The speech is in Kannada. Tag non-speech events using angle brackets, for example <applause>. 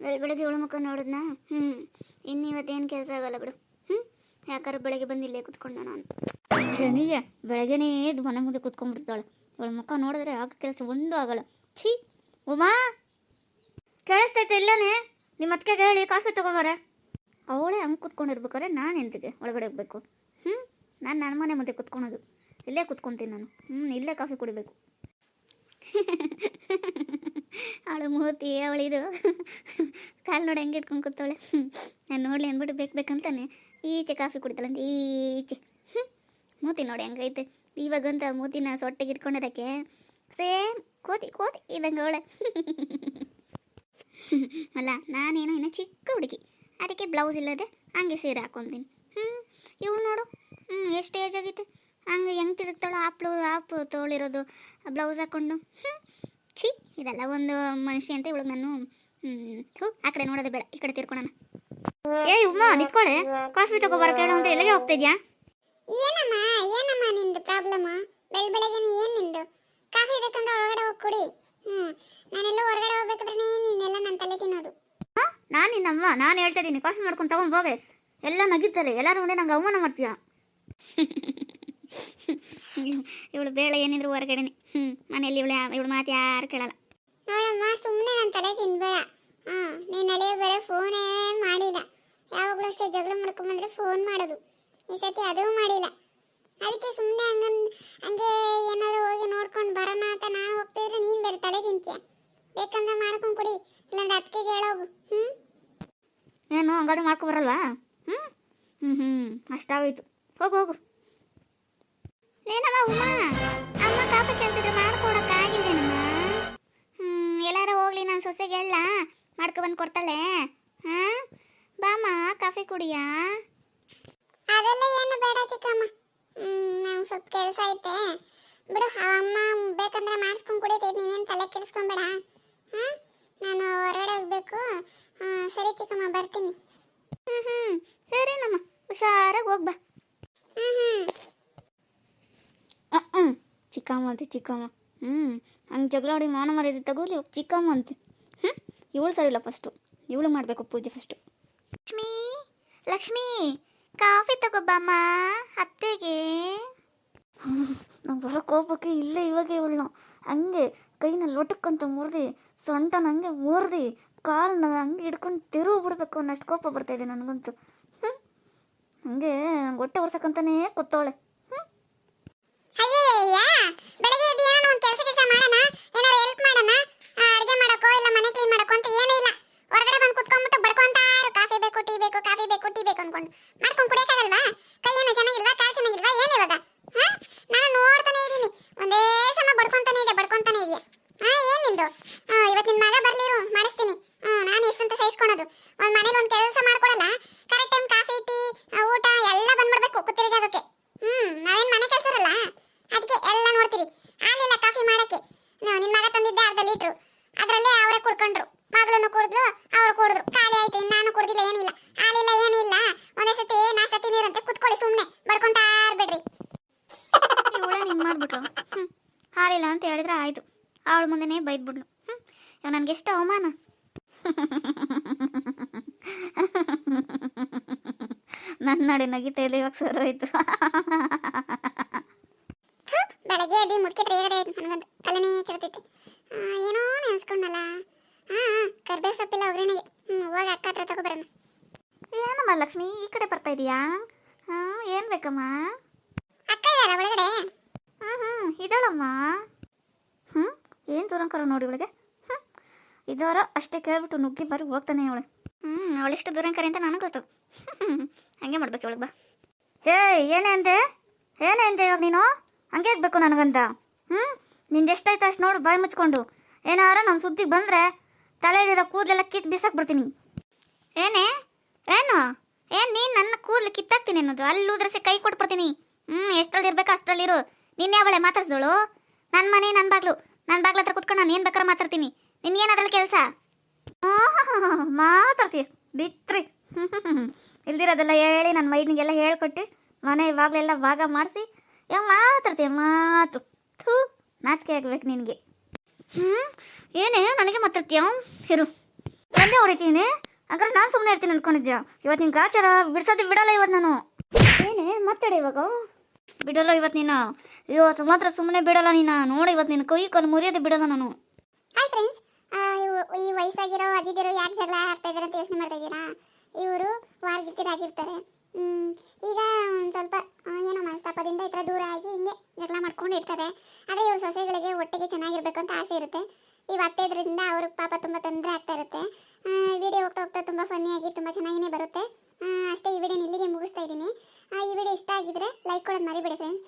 ಬೆಳ ಬೆಳಗ್ಗೆ ಏಳು ಮುಖ ನೋಡಿದ್ನಾ? ಹ್ಞೂ ಇನ್ನು ಇವತ್ತೇನು ಕೆಲಸ ಆಗಲ್ಲ ಬಿಡು. ಹ್ಞೂ ಯಾಕಾರ ಬೆಳಗ್ಗೆ ಬಂದು ಇಲ್ಲೇ ಕುತ್ಕೊಂಡ ನಾನು. ಶನಿಗೆ ಬೆಳಗ್ಗೆನೇ ಮನೆ ಮುಂದೆ ಕುತ್ಕೊಂಡ್ಬಿಡ್ತಾಳೆ. ಇವಳ ಮುಖ ನೋಡಿದ್ರೆ ಆಗ ಕೆಲಸ ಒಂದು ಆಗಲ್ಲ. ಛೀ! ಉಮಾ! ಕೇಳಿಸ್ತೈತೆ ಇಲ್ಲನೇ? ನಿಮ್ಮ ಅತ್ತಿಗೆ ಹೇಳಿ, ಕಾಫಿ ತಗೋಬಾರ. ಅವಳೇ ಹಂಗೆ ಕುತ್ಕೊಂಡಿರ್ಬೇಕಾರೆ ನಾನು ಎಂತಿಗೆ ಒಳಗಡೆ ಹೋಗ್ಬೇಕು. ಹ್ಞೂ ನಾನು ನನ್ನ ಮನೆ ಮುಂದೆ ಕುತ್ಕೊಳೋದು. ಇಲ್ಲೇ ಕುತ್ಕೊತೀನಿ ನಾನು. ಹ್ಞೂ ಇಲ್ಲೇ ಕಾಫಿ ಕುಡಿಬೇಕು. <laughs> ಅವಳು ಮೂತಿ ಅವಳಿದು ಕಾಲು ನೋಡಿ ಹೆಂಗೆ ಇಟ್ಕೊಂಡು ಕೂತವಳೆ. ನಾನು ನೋಡಲಿ ಅಂದ್ಬಿಟ್ಟು ಬೇಕು ಬೇಕಂತಾನೆ. ಈಚೆ ಕಾಫಿ ಕುಡಿತಾಳಂತೆ, ಈಚೆ. ಮೂತಿ ನೋಡಿ ಹೆಂಗೈತೆ. ಇವಾಗಂತ ಮೂತಿನ ಸೊಟ್ಟೆಗೆ ಇಟ್ಕೊಂಡೋದಕ್ಕೆ ಸೇಮ್ ಕೋತಿ ಕೋತಿ ಇದಂಗೆ ಅವಳೆ. ಅಲ್ಲ, ನಾನೇನೋ ಇನ್ನು ಚಿಕ್ಕ ಹುಡುಗಿ. ಅದಕ್ಕೆ ಬ್ಲೌಸ್ ಇಲ್ಲದೆ ಹಂಗೆ ಸೀರೆ ಹಾಕೊಂತೀನಿ. ಹ್ಞೂ ಇವಳು ನೋಡು. ಹ್ಞೂ ಎಷ್ಟು ಏಜ್ ಆಗೈತೆ ಹಂಗೆ ಹೆಂಗೆ ತಿರುಗ್ತಾಳೋ ಆಪ್ಳು ಆಪ್ ತೋಳಿರೋದು ಬ್ಲೌಸ್ ಹಾಕ್ಕೊಂಡು ಹ್ಞೂ ಛೀ ಇದೆಲ್ಲ ಒಂದು ಮನುಷ್ಯ ಅಂತ ಇವಳು ನಾನು ಹ್ಞೂ ಥೂ ಆ ಕಡೆ ನೋಡೋದು ಬೇಡ ಈ ಕಡೆ ತಿರ್ಕೊಳೋಣ. ಏಯ್ ಉಮ್ಮ ನಿತ್ಕೊಳೆ ಕಾಫಿ ತಗೋಬಾರ ಕೇಳು ಅಂತ ಎಲ್ಲಿಗೆ ಹೋಗ್ತಾ ಇದ್ಯಾ? ಏನಮ್ಮ ಏನಮ್ಮ ನಿಂದು ಪ್ರಾಬ್ಲಮ್ ಬೆಳ್ ಬೆಳಗ್ಗೆ ಏನು ನಿಂದು? ಕಾಫಿ ಬೇಕಂದ್ರೆ ಹೊರಗಡೆ ಹೋಗಿ ಕುಡಿ. ಹ್ಞೂ ನಾನೆಲ್ಲ ಹೊರಗಡೆ ಹೋಗ್ಬೇಕಾದ್ರೆ ನಿನ್ನೆಲ್ಲ ನನ್ನ ತಲೆ ತಿನ್ನೋದು. ನಾನು ನಿನ್ನಮ್ಮ ನಾನು ಹೇಳ್ತಾ ಇದ್ದೀನಿ ಕಾಫಿ ಮಾಡ್ಕೊಂಡು ತಗೊಂಡು ಹೋಗೆ. ಎಲ್ಲ ನಗಿತಾರೆ ಎಲ್ಲರೂ ಒಂದೇ ನಂಗೆ ಅವಮಾನ ಮಾಡ್ತೀಯ? <laughs> <laughs> ಇವಳು ಬೇಳೆ ಏನಿದ್ರು ಹೊರಗಡೆನೆ. ಹ್ಞೂ ಮನೆಯಲ್ಲಿ ಇವಳು ಇವಳು ಮಾತು ಯಾರು ಕೇಳಲ್ಲ. ನೋಡಮ್ಮ ಸುಮ್ಮನೆ ನನ್ನ ತಲೆ ತಿನ್ಬೇಡ. ಹ್ಮ್ ನೀನ್ ನಡೆಯೋ ಬೇರೆ ಫೋನೇ ಮಾಡಿಲ್ಲ. ಯಾವಾಗಲೂ ಅಷ್ಟೇ ಜಗಳ ಮಾಡ್ಕೊಂಬಂದ್ರೆ ಫೋನ್ ಮಾಡೋದು. ಈ ಸತಿ ಅದೂ ಮಾಡಿಲ್ಲ. ಅದಕ್ಕೆ ಸುಮ್ಮನೆ ಹಂಗನ್ ಹಂಗೆ ಏನಾದ್ರು ಹೋಗಿ ನೋಡ್ಕೊಂಡು ಬರೋಣ ಅಂತ ನಾನು ಹೋಗ್ತಿದ್ರೆ ನೀನು ಬೇರೆ ತಲೆ ತಿಂತೀಯ? ಬೇಕಂದ್ರೆ ಮಾಡ್ಕೊಂಡು ಕೊಡಿ ಇಲ್ಲಾಂದ್ರೆ ಅದಕ್ಕೆ ಹೇಳೋಗು. ಹ್ಞೂ ಏನು ಹಂಗಾದ್ರೂ ಮಾಡ್ಕೊ ಬರಲ್ವಾ? ಹ್ಞೂ ಹ್ಞೂ ಹ್ಞೂ ಅಷ್ಟಾಗೋಯ್ತು. ಹೋಗು ಹೋಗು. ಏನಮ್ಮ ಉಮಾ? ಅಮ್ಮ ಕಾಫಿ ಕೇಳ್ತಿದ್ರೆ ಮಾಡ್ಕೊಡಕ್ಕಾಗಿಲ್ಲೇನಮ್ಮ ಹ್ಞೂ ಎಲ್ಲಾರ ಹೋಗ್ಲಿ ನಾನು ಸೊಸೆಗೆ ಎಲ್ಲ ಮಾಡ್ಕೊ ಬಂದು ಕೊಡ್ತಾಳೆ ಹಾಂ? ಬಾಮ್ಮ ಕಾಫಿ ಕುಡಿಯಾ? ಅದೆಲ್ಲ ಏನು ಬೇಡ ಚಿಕ್ಕಮ್ಮ. ನಂಗೆ ಸ್ವಲ್ಪ ಕೆಲಸ ಐತೆ. ಬಿಡು ಅಮ್ಮ ಬೇಕಂದ್ರೆ ಮಾಡಿಸ್ಕೊಂಡು ಕುಡಿತೈತೆ ನೀನೇನು ತಲೆ ಕೆಡಿಸ್ಕೊಂಬೇಡ. ಹಾಂ ನಾನು ಹೊರಗಡೆ ಹೋಗ್ಬೇಕು. ಸರಿ ಚಿಕ್ಕಮ್ಮ ಬರ್ತೀನಿ. ಹ್ಞೂ ಹ್ಞೂ ಸರಿನಮ್ಮ ಹುಷಾರಾಗಿ ಹೋಗ್ಬಾ ಹ್ಞೂ ಹ್ಞೂ ಚಿಕ್ಕಮ್ಮ ಅಂತೆ ಚಿಕ್ಕಮ್ಮ. ಹ್ಞೂ ಹಂಗೆ ಜಗಳ ಹೊಡಿ ಮಾನ ಮರ್ಯಾದೆ ತಗೋಲಿ ಚಿಕ್ಕಮ್ಮ ಅಂತೆ ಹ್ಞೂ ಇವಳು ಸರಿಲ್ಲ ಫಸ್ಟು ಇವಳು ಮಾಡಬೇಕು ಪೂಜೆ ಫಸ್ಟು ಲಕ್ಷ್ಮೀ ಲಕ್ಷ್ಮೀ, ಕಾಫಿ ತಗೋಬಮ್ಮ ಅತ್ತೆಗೆ. ನಾವು ಬರೋ ಕೋಪಕ್ಕೆ ಇಲ್ಲೇ ಇವಾಗ ಇವಳು ಹಂಗೆ ಕೈನ ಲೊಟಕ್ಕಂತ ಮುರಿದು, ಸೊಂಟನ ಹಂಗೆ ಮುರಿದು ಕಾಲನ್ನ ಹಂಗೆ ಹಿಡ್ಕೊಂಡು ತಿರುವು ಬಿಡ್ಬೇಕು ಅನ್ನೋಷ್ಟು ಕೋಪ ಬರ್ತಾಯಿದೆ ನನಗಂತೂ. ಹ್ಞೂ ಹಂಗೆ ನಂಗೆ ಹೊಟ್ಟೆ ಒರ್ಸಕ್ಕಂತಾನೇ ಕೂತವಳೆ. ಹ್ಞೂ ಬೆಳಗ್ಗೆ ಎದ್ದು ಏನೋ ಒಂದು ಕೆಲಸ ಕೆಲಸ ಮಾಡೋಣ, ಏನಾರು ಹೆಲ್ಪ್ ಮಾಡೋಣ ಅಡುಗೆ ಮಾಡೋಕೋ ಇಲ್ಲ ಮನೆ ಕ್ಲೀನ್ ಮಾಡೋಕೋ ಅಂತ ಏನೂ ಇಲ್ಲ. ಹೊರಗಡೆ ಬಂದು ಕುತ್ಕೊಂಡ್ಬಿಟ್ಟು ಬಡ್ಕೊಂತ ಕಾಫಿ ಬೇಕು, ಟೀ ಬೇಕು, ಕಾಫಿ ಬೇಕು, ಟೀ ಬೇಕು ಅನ್ಕೊಂಡು. ಮಾಡ್ಕೊಂಡು ಕುಡಿಯೋಕ್ಕಾಗಲ್ವಾ? ಕೈ ಏನೋ ಚೆನ್ನಾಗಿಲ್ವಾ? ಕಾಲು ಚೆನ್ನಾಗಿಲ್ವಾ? ಏನು ಇವಾಗ? ನಾನು ನೋಡ್ತಾನೆ ಇದ್ದೀನಿ ಒಂದೇ ಸಮ ಬಡ್ಕೊಂತಾನೆ ಇದೆ ಬಡ್ಕೊಂತಾನೆ ಇದೆಯಾ. ಹಾ, ಏನ್ ನಿಂದು? ಇವತ್ತು ನಿನ್ನ ಮಗ ಅವಳ ಮುಂದೆನೇ ಬೈದ್ಬಿಡ್ಲು. ಹ್ಞೂ ಇವಾಗ ನನಗೆ ಎಷ್ಟು ಅವಮಾನ. ನನ್ನ ನೋಡಿ ನಗಿತ ಇಲ್ಲ ಇವಾಗ ಸರ್ ಹೋಯ್ತು. ಬೆಳಗ್ಗೆ ಎದ್ದು ಮುಚ್ಚಿದ್ರೆ ಏಗಡೆ ನನಗಂತೂ ತಲೆನೇ ಕೆಡ್ತೈತೆ. ಆ, ಏನೋ ನೆನೆಸ್ಕೊಂಡಲ್ಲ ಹಾ ಕರ್ಬೇವು ಸೊಪ್ಪಿಲ್ಲ ಒಗ್ಗರಣೆಗೆ. ಹ್ಞೂ ಹೋಗಿ ಅಕ್ಕ ಹತ್ರ ತಗೊಬರೋಣ ಏನಮ್ಮ ಲಕ್ಷ್ಮಿ ಈ ಕಡೆ ಬರ್ತಾ ಇದೀಯಾ? ಹಾಂ ಏನು ಬೇಕಮ್ಮ ಅಕ್ಕ ಇದಾರ ಒಳಗಡೆ ಹ್ಞೂ ಹ್ಞೂ ಇದ್ದಾಳಮ್ಮ ಹ್ಞೂ ಏನು ದೂರಂಕರ ನೋಡಿ ಇವಳಿಗೆ. ಹ್ಞೂ ಇದವರ ಅಷ್ಟೇ ಕೇಳ್ಬಿಟ್ಟು ನುಗ್ಗಿ ಬರಿ ಹೋಗ್ತಾನೆ ಅವಳು. ಹ್ಞೂ ಅವಳೆಷ್ಟು ದೂರಂಕರಿ ಅಂತ ನನಗೆ ಗೊತ್ತು. ಹ್ಞೂ ಹಂಗೆ ಮಾಡ್ಬೇಕು ಇವಳಿಗೆ ಬಾ. ಹೇ, ಏನೇ ಅಂದೆ? ಏನೇ ಅಂದೆ ಇವಾಗ ನೀನು? ಹಂಗೆ ಇರ್ಬೇಕು ನನಗಂತ ಹ್ಞೂ ನಿಂದು ಎಷ್ಟಾಯ್ತು ಅಷ್ಟು ನೋಡು, ಬಾಯಿ ಮುಚ್ಕೊಂಡು. ಏನಾರ ನನ್ನ ಸುದ್ದಿಗೆ ಬಂದರೆ ತಲೆಯಲ್ಲಿರೋ ಕೂದಲೆಲ್ಲ ಕಿತ್ತು ಬಿಸಾಕ್ ಬರ್ತೀನಿ ಏನೇ? ಏನು? ಏನು ನೀನು ನನ್ನ ಕೂದಲು ಕಿತ್ತಾಕ್ತೀನಿ ಅನ್ನೋದು? ಅಲ್ಲಿ ಉದ್ರಸೆ ಕೈ ಕೊಟ್ಬಿಡ್ತೀನಿ. ಹ್ಞೂ ಎಷ್ಟರಲ್ಲಿ ಇರಬೇಕು ಅಷ್ಟರಲ್ಲಿರು ನಿನ್ನೆ ಅವಳೆ ಮಾತಾಡ್ಸ್ದಳು? ನನ್ನ ಮನೆ ನನ್ನ ಬಾಗ್ಲು. ನನ್ನ ಬಾಗ್ಲ ಹತ್ರ ಕುತ್ಕೊಂಡು ನಾನು ಏನು ಬೇಕಾದ್ರೆ ಮಾತಾಡ್ತೀನಿ. ನಿನ್ಗೇನು ಅದ್ರಲ್ಲಿ ಕೆಲಸ? ಮಾತಾಡ್ತೀಯ? ಬಿತ್ರಿ ಇಲ್ದಿರೋದೆಲ್ಲ ಹೇಳಿ ನನ್ನ ಮೈನಿಗೆಲ್ಲ ಹೇಳ್ಕೊಟ್ಟು ಮನೆ ಇವಾಗಲೆಲ್ಲ ಭಾಗ ಮಾಡಿಸಿ ಯಾವ ಮಾತಾಡ್ತೀಯ ಮಾತು. ಥೂ ನಾಚಿಕೆ ಆಗ್ಬೇಕು ನಿನಗೆ. ಹ್ಞೂ ಏನೇ ನನಗೆ ಮಾತಾಡ್ತೀಯ? ಇರು. ಒಂದೇ ಹೊಡಿತೀನಿ? ಹಾಗಾದ್ರೆ ನಾನು ಸುಮ್ಮನೆ ಇರ್ತೀನಿ ಅನ್ಕೊಂಡಿದ್ಯಾ? ಇವತ್ತು ನಿನ್ ಗ್ರಾಚಾರ ಬಿಡ್ಸೋದು ಬಿಡಲ್ಲ ಇವತ್ತು ನಾನು. ಏನೇ ಮಾತಾಡಿ ಇವಾಗ. ಬಿಡಲ್ಲ ಇವತ್ತು ನೀನು. ಇವತ್ತು ಮಾತ್ರ ಸುಮ್ಮನೆ ಬಿಡಲ್ಲ ನೀನು. ನೋಡಿ ಇವತ್ತು ನಿನ್ನ ಕೈ ಕಾಲು ಮುರಿಯೋದು ಬಿಡಲ್ಲ ನಾನು. ಹಾಯ್ ಫ್ರೆಂಡ್ಸ್ ಈ ವಯಸ್ಸಾಗಿರೋ ಅಜ್ಜಿದಿರು ಯಾಕೆ ಜಗಳ ಆಡ್ತಾ ಇದ್ದಾರೆ ಅಂತ ಯೋಚನೆ ಮಾಡ್ತಾ ಇದ್ದೀರಾ? ಇವರು ವಾರ್ಗಿತ್ತಿರಾಗಿರ್ತಾರೆ ಈಗ ಒಂದು ಸ್ವಲ್ಪ ಏನೋ ಮನಸ್ತಾಪದಿಂದ ಈ ದೂರ ಆಗಿ ಹಿಂಗೆ ಜಗಳ ಮಾಡ್ಕೊಂಡು ಇರ್ತಾರೆ ಆದರೆ ಇವ್ರ ಸೊಸೆಗಳಿಗೆ ಒಟ್ಟಿಗೆ ಚೆನ್ನಾಗಿರ್ಬೇಕು ಅಂತ ಆಸೆ ಇರುತ್ತೆ. ಇವು ಅತ್ತೆ ಇದ್ರಿಂದ ಅವ್ರಿಗೆ ಪಾಪ ತುಂಬ ತೊಂದರೆ ಆಗ್ತಾ ಇರುತ್ತೆ. ವಿಡಿಯೋ ಹೋಗ್ತಾ ಹೋಗ್ತಾ ತುಂಬ ಫನ್ನಿಯಾಗಿ ತುಂಬ ಚೆನ್ನಾಗಿನೇ ಬರುತ್ತೆ. ಅಷ್ಟೇ ಈ ವಿಡಿಯೋ ಇಲ್ಲಿಗೆ ಮುಗಿಸ್ತಾ ಇದ್ದೀನಿ. ಈ ವಿಡಿಯೋ ಇಷ್ಟ ಆಗಿದ್ರೆ ಲೈಕ್ ಕೊಡೋದು ಮರಿಬೇಡಿ ಫ್ರೆಂಡ್ಸ್